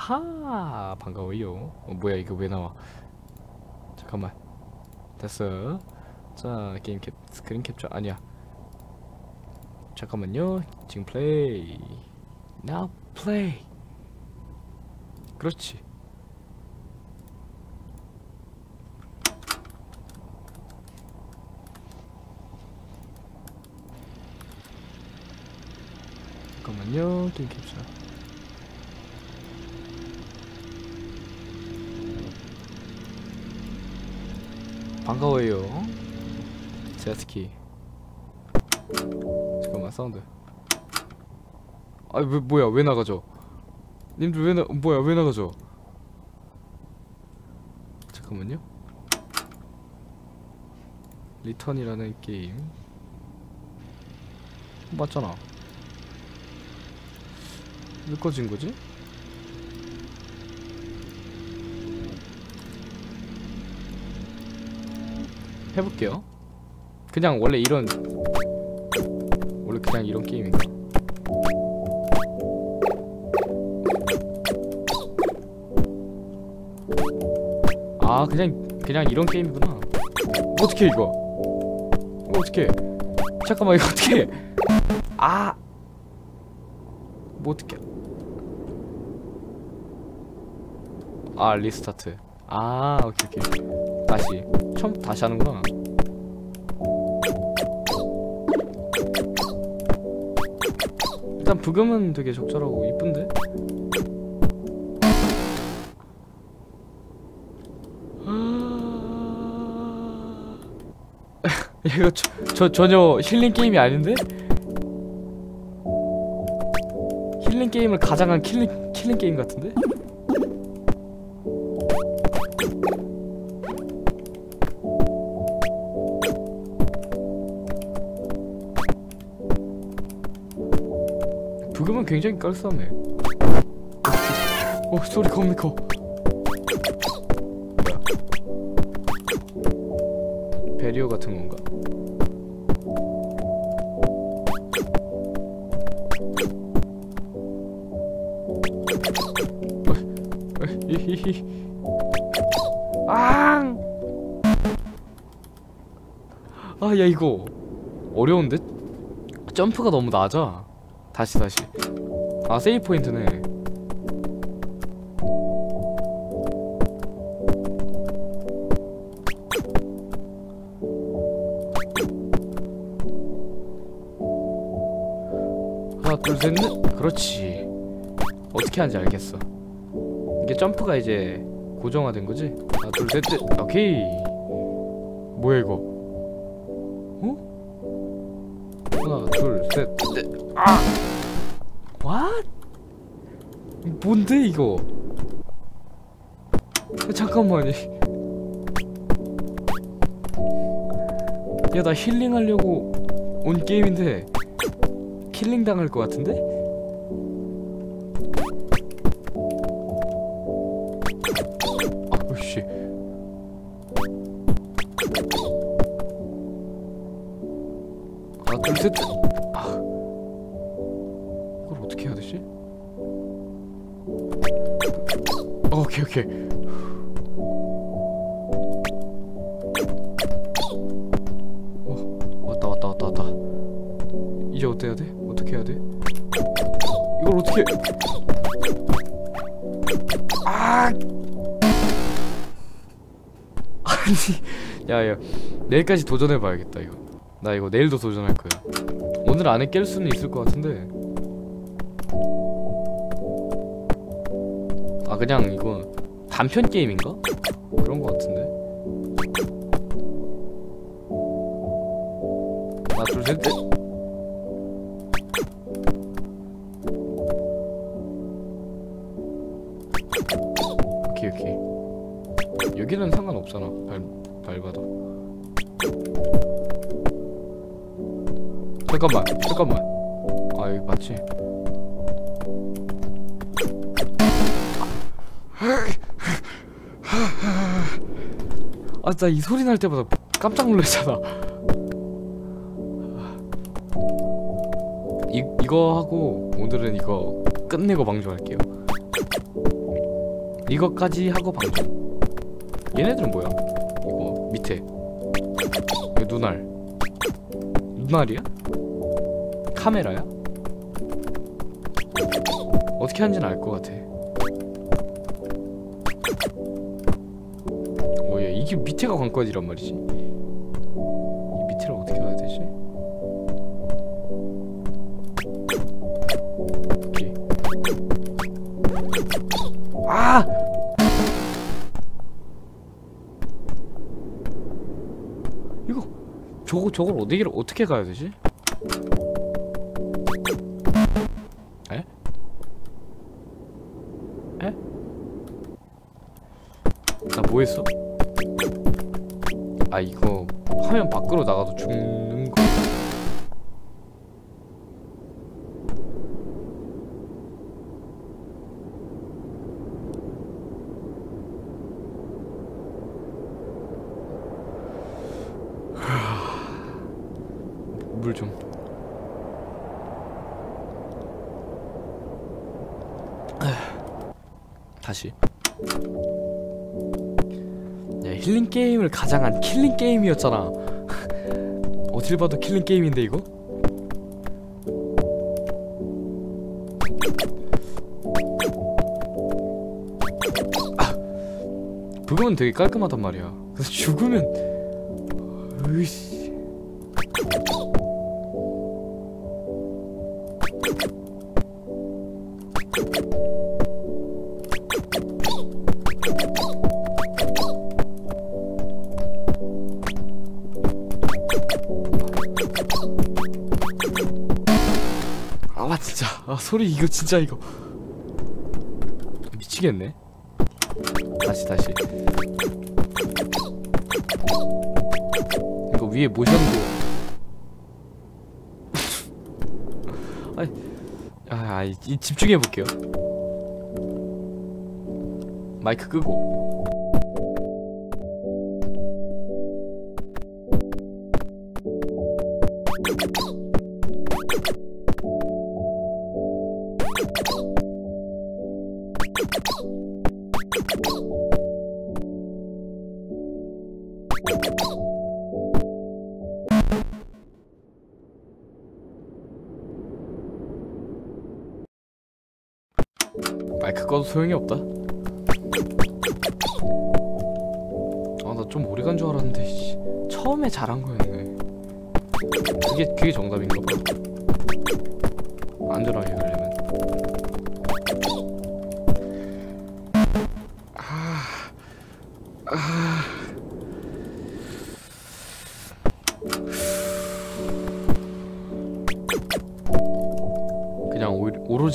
하 반가워요. 어, 뭐야 이거 왜 나와? 잠깐만. 됐어. 자 게임 캡 스크린 캡처 아니야. 잠깐만요. 지금 플레이. Now play. 그렇지. 잠깐만요. 게임 캡처 반가워요. 제스키. 잠깐만 사운드. 아 왜 뭐야 왜 나가죠? 님들 왜 나 뭐야 왜 나가죠? 잠깐만요. 리턴이라는 게임. 맞잖아. 왜 꺼진 거지? 해볼게요. 그냥 원래 이런 원래 그냥 이런 게임인가? 아 그냥 그냥 이런 게임이구나. 어떻게 이거? 어떻게? 잠깐만 이거 어떻게? 아, 뭐 어떻게? 아 리스타트. 아 오케이 오케이. 다시 처음 다시 하는구나. 일단 부금은 되게 적절하고 이쁜데? 이거 저, 저 전혀 힐링 게임이 아닌데? 힐링 게임을 가장한 킬링 킬링 게임 같은데? 굉장히 깔쌈해. 어 소리 겁나 커. 베리어 같은 건가? 어, 어. 앙! 아, 야 이거 어려운데? 점프가 너무 낮아. 다시 다시. 아 세이브 포인트네. 하나 둘셋넷 그렇지. 어떻게 하는지 알겠어. 이게 점프가 이제 고정화된 거지? 하나 둘셋넷 오케이. 뭐야 이거? 어? 하나 둘셋넷 아! What? 뭔데 이거? 야, 잠깐만. 야 나 힐링 하려고 온 게임인데 킬링 당할 것 같은데? 내일까지 도전해봐야겠다 이거. 나 이거 내일도 도전할 거야. 오늘 안에 깰 수는 있을 것 같은데. 아 그냥 이거 단편 게임인가? 그런 것 같은데. 하나 둘셋 넷. 아, 나이 소리 날 때마다 깜짝 놀랐잖아. 이 이거 하고 오늘은 이거 끝내고 방송할게요. 이것까지 하고 방송 얘네들은 뭐야? 이거 밑에 이거 눈알 눈알이야? 카메라야? 어떻게 하는지는 알 것 같아 이게 밑에가 관건이란 말이지 이 밑에를 어떻게 가야 되지? 오케이 아! 이거 저거 저걸 어디를 어떻게 가야 되지? 아 이거 화면 밖으로 나가도 죽는 거 물 좀. 다시. 야, 힐링 게임을 가장한 킬링 게임이었잖아. 어딜 봐도 킬링 게임인데 이거? 아, 부금은 되게 깔끔하단 말이야. 그래서 죽으면 으이씨. 소리 이거 진짜 이거. 미치겠네. 다시 다시. 이거 위에 모션도. 아이 아, 이 집중해 볼게요. 마이크 끄고 마이크 꺼도 소용이 없다. 아 나 좀 오래 간 줄 알았는데 씨. 처음에 잘한 거였네. 그게 그게 정답인가 봐. 안전하게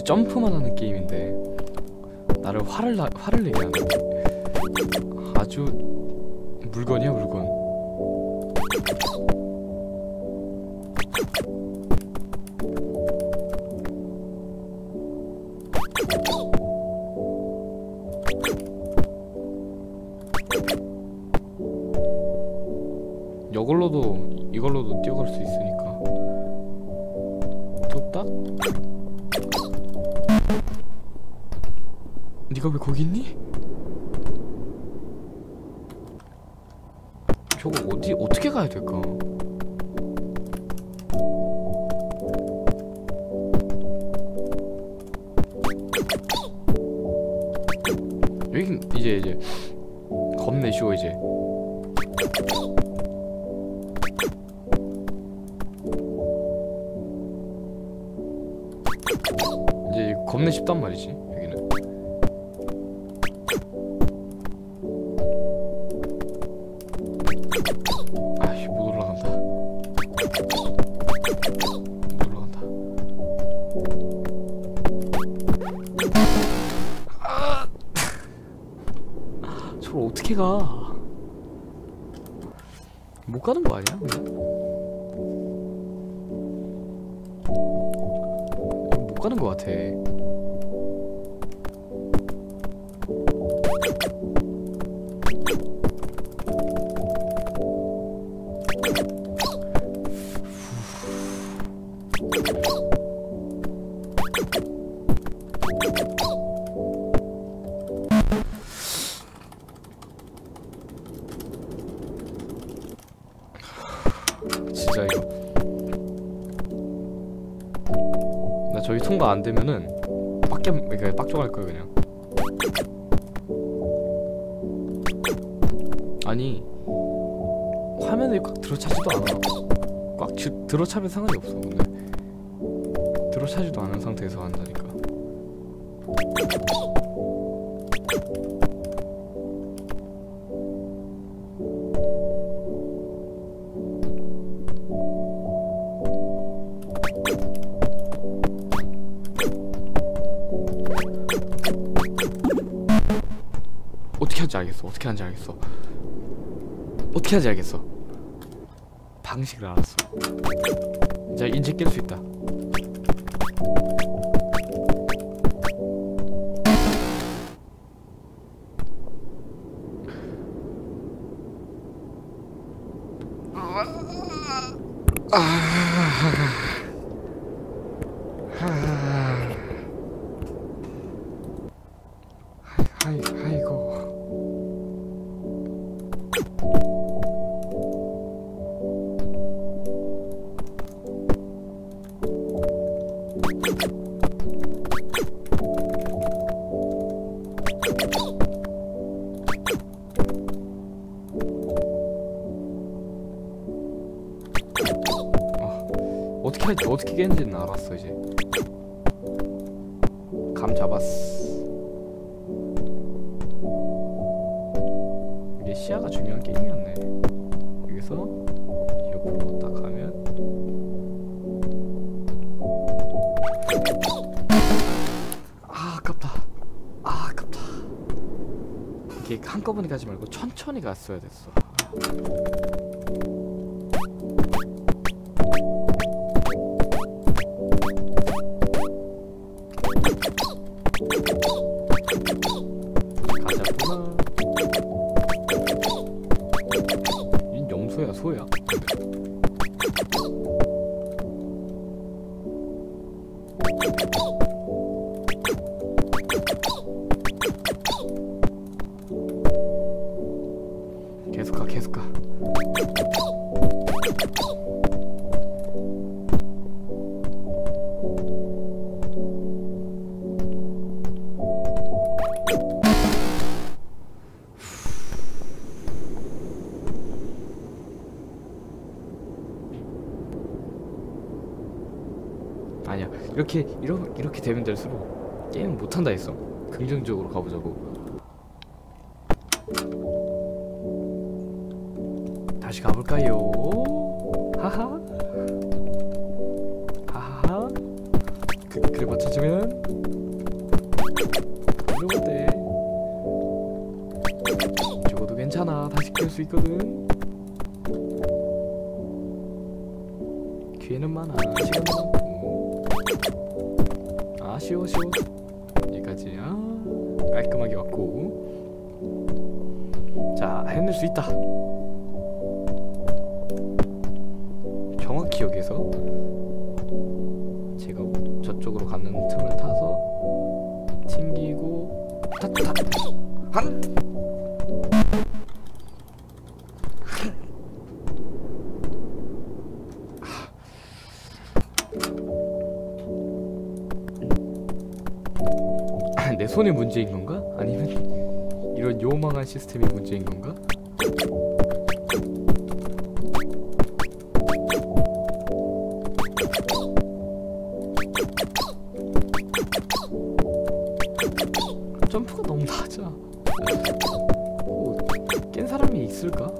오로지 점프만 하는 게임인데 나를 화를 나, 화를 내게 하는 아주 물건이야 물건 겁내 쉽단 말이지 여기는 아이 못 올라간다 못 올라간다 아! 저걸 어떻게 가? 못 가는 거 아니야? 통과 안 되면은 빡겜 그러니까 빡종할 거야 그냥. 아니 화면에 꽉 들어차지도 않아. 꽉 지, 들어차면 상관이 없어. 근데 들어차지도 않은 상태에서 한다니까. 어. 어떻게 하는지 알겠어. 어떻게 하는지 알겠어. 방식을 알았어. 이제 인제 깰수 있다. 아 어, 어떻게 할지 어떻게 깨는지는 알았어 이제. 감 잡았어. 이게 시야가 중요한 게임이었네. 여기서 옆으로 딱 가면 아 아깝다. 아 아깝다. 이게 한꺼번에 가지 말고 천천히 갔어야 됐어. 되면 될수록 게임 못 한다 했어. 긍정적으로 가보자고. 다시 가볼까요? 하하. 하하. 그, 그래 맞춰주면 이러면 돼. 죽어도 괜찮아. 다시 깰수 있거든. 기회는 많아. 시간 많고. 아 쉬워 쉬워. 여기까지. 아 깔끔하게 왔고. 자 해낼 수 있다. 정확히 여기서 제가 저쪽으로 가는 틈을 타서 튕기고 타타 한 손의 문제인 건가? 아니면 이런 요망한 시스템이 문제인 건가? 점프가 너무 낮아. 뭐, 깬 사람이 있을까?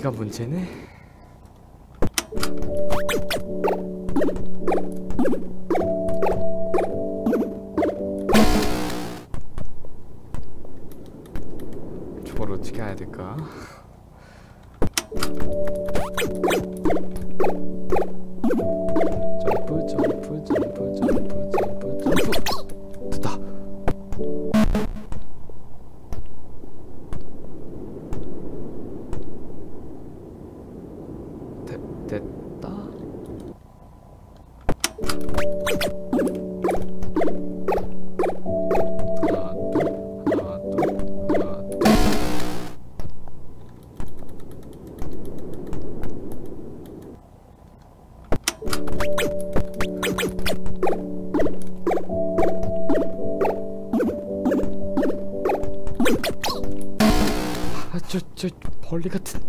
여기가 문제네. 벌리 같은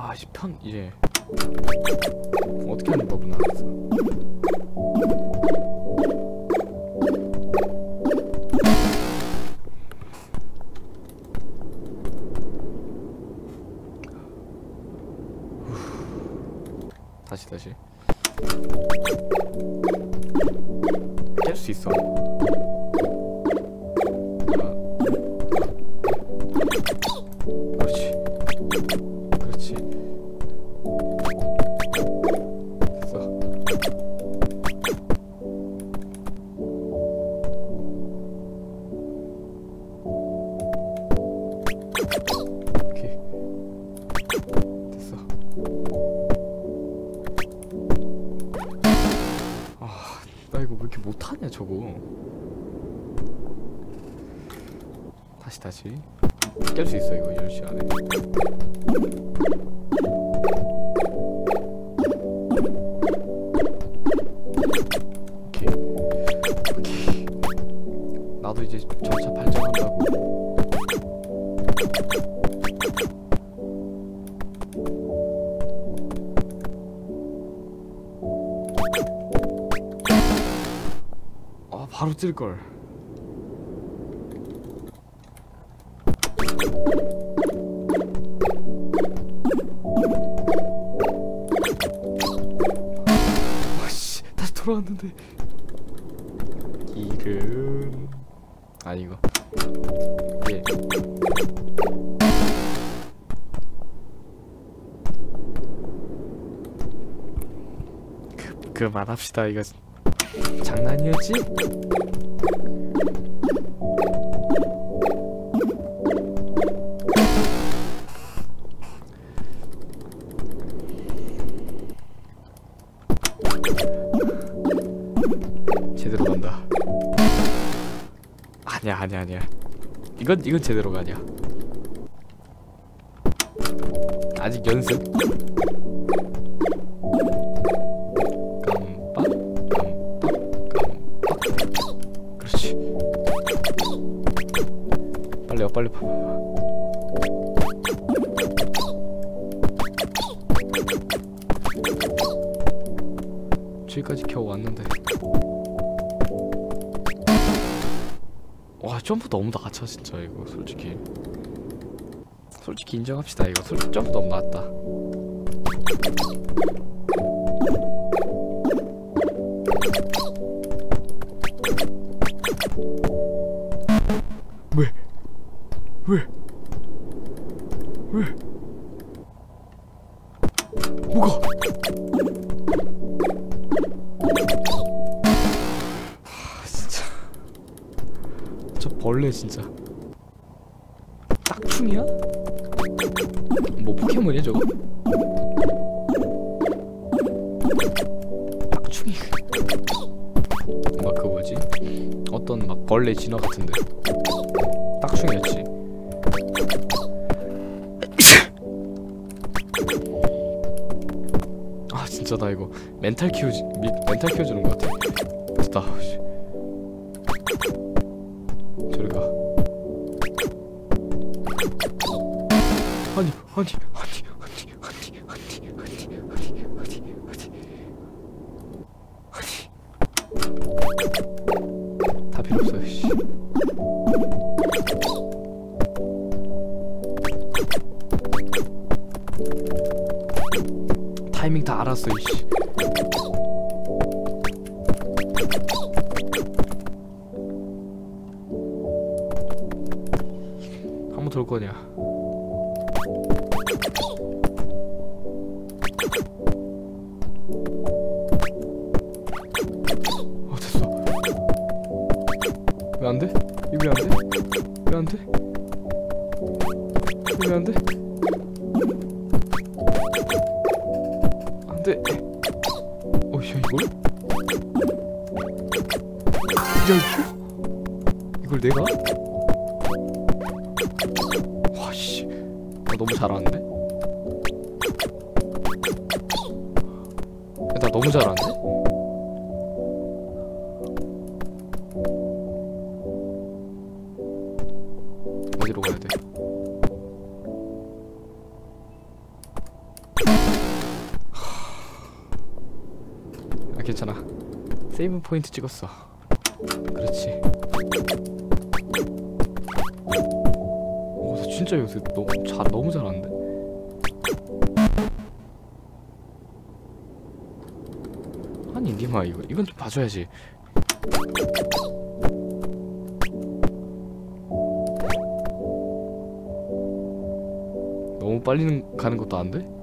아이편 이제. 어떻게 하는 법은 알았어 나 이거 왜 이렇게 못하냐 저거. 다시 다시. 깰 수 있어 이거 10시 안에. 오케이. 오케이. 나도 이제 점차 발 걸. 아씨 다시 돌아왔는데. 이름. 아니 이거. 예. 그, 그만합시다. 이거 장난이었지? 아니야 아니야. 이건 이건 제대로가 아니야. 아직 연습. 깜빡 깜빡. 그렇지. 빨리 와 빨리 봐. 저기까지 겨우 왔는데. 점프 너무 낮아 진짜 이거 솔직히. 솔직히 인정합시다 이거. 솔직히 점프 너무 나왔다 진짜 딱충이야? 뭐 포켓몬이야 저거? 딱충이 막 그 뭐지? 어떤 막 벌레 진화 같은데 딱충이었지 아 진짜 나 이거 멘탈 키우지 미, 멘탈 키워주는 것 같아 한번 돌 거냐 어 됐어 왜 안 돼? 이거 왜 안 돼? 왜 안 돼? 이거 왜 안 돼? 괜찮아. 세이브 포인트 찍었어. 그렇지. 오나 진짜 요새 너무 잘 너무 잘하는데? 아니 니마 이거 이건 좀 봐줘야지. 너무 빨리 가는 것도 안 돼?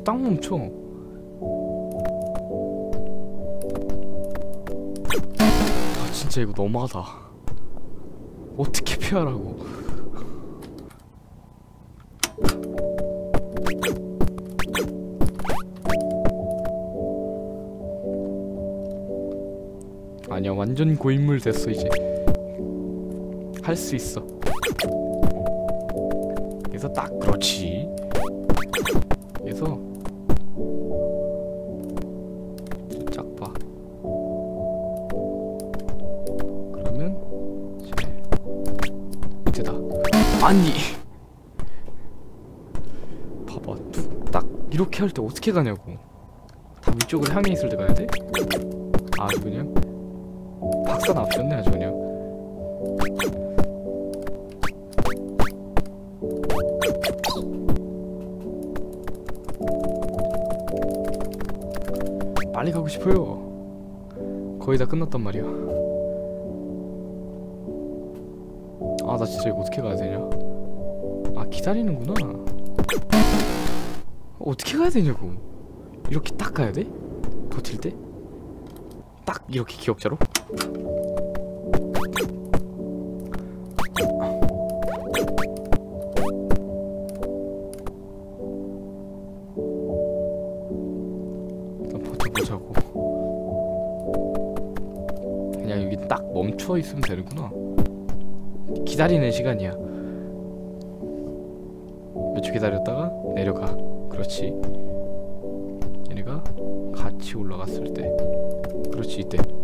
여기서 딱 멈춰. 아 진짜 이거 너무하다. 어떻게 피하라고? 아니야 완전 고인물 됐어 이제. 할 수 있어. 그래서 딱 그렇지. 어떻게 가냐고. 다 위쪽으로 향해 있을 때 가야 돼? 아주 그냥 박사 납셨네 아주 그냥. 빨리 가고 싶어요. 거의 다 끝났단 말이야. 아, 나 진짜 이거 어떻게 가야 되냐? 아, 기다리는구나. 어떻게 가야 되냐고. 이렇게 딱 가야 돼? 버틸 때? 딱 이렇게 기억자로? crocite.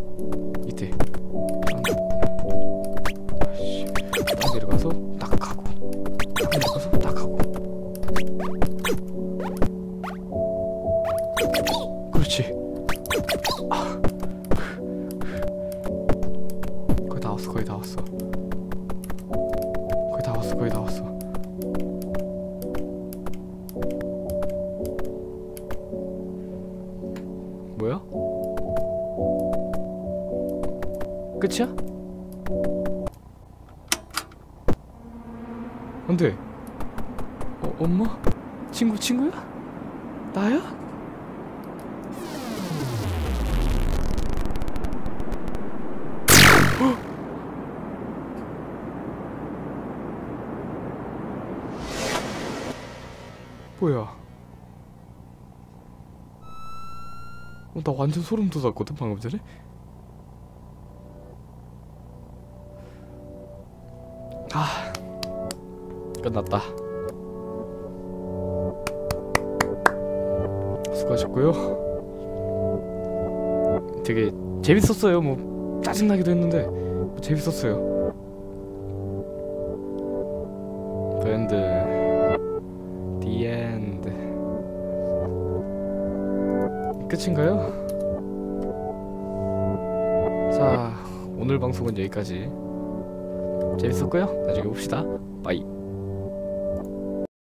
뭐야? 어, 나 완전 소름 돋았거든 방금 전에? 아 끝났다. 수고하셨고요. 되게 재밌었어요. 뭐 짜증나기도 했는데 뭐 재밌었어요 끝인가요? 자 오늘 방송은 여기까지. 재밌었고요. 나중에 봅시다. 빠이